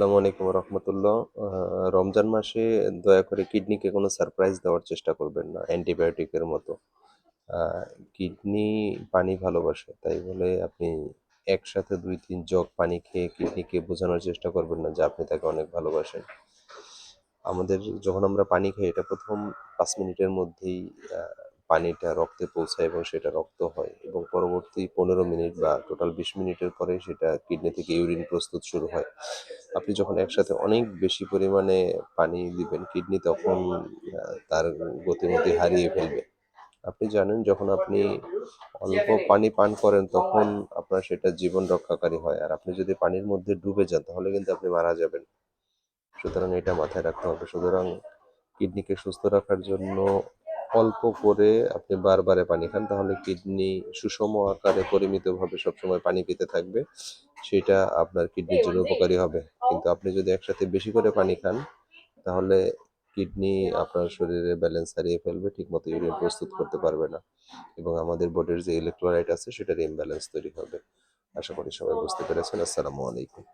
আসসালামু আলাইকুম রহমতুল্লাহ। রমজান মাসে দয়া করে কিডনিকে কোনো সারপ্রাইজ দেওয়ার চেষ্টা করবেন না অ্যান্টিবায়োটিকের মতো। কিডনি পানি ভালোবাসে, তাই বলে আপনি একসাথে দুই তিন জগ পানি খেয়ে কিডনিকে বোঝানোর চেষ্টা করবেন না যে আপনি তাকে অনেক ভালোবাসেন। আমাদের যখন আমরা পানি খাই, এটা প্রথম পাঁচ মিনিটের মধ্যেই পানিটা রক্তে পৌঁছায় এবং সেটা রক্ত হয় এবং পরবর্তী পনেরো মিনিট বা টোটাল বিশ মিনিটের পরে সেটা কিডনি থেকে ইউরিন প্রস্তুত শুরু হয়। আপনি যখন একসাথে অনেক বেশি পরিমাণে পানি দিবেন কিডনি তখন তার গতিমতি হারিয়ে ফেলবে। আপনি জানেন যখন আপনি অল্প পানি পান করেন তখন আপনার সেটা জীবন রক্ষাকারী হয়। আর আপনি যদি পানির মধ্যে ডুবে যান তাহলে কিন্তু আপনি মারা যাবেন। সুতরাং এটা মাথায় রাখতে হবে। সুতরাং কিডনিকে সুস্থ রাখার জন্য অল্প করে আপনি বারবারে পানি খান। তাহলে কিডনি সুষম আকারে পরিমিতভাবে সবসময় পানি পেতে থাকবে। সেটা আপনার কিডনির জন্য উপকারী হবে। কিন্তু আপনি যদি একসাথে বেশি করে পানি খান, তাহলে কিডনি আপনার শরীরে ব্যালেন্স হারিয়ে ফেলবে, ঠিকমতো ইউরিন প্রস্তুত করতে পারবে না। এবং আমাদের বডির যে ইলেকট্রোলাইট আছে, সেটার ইমব্যালেন্স তৈরি হবে। আশা করি সবাই বুঝতে পেরেছেন। আসসালামু আলাইকুম।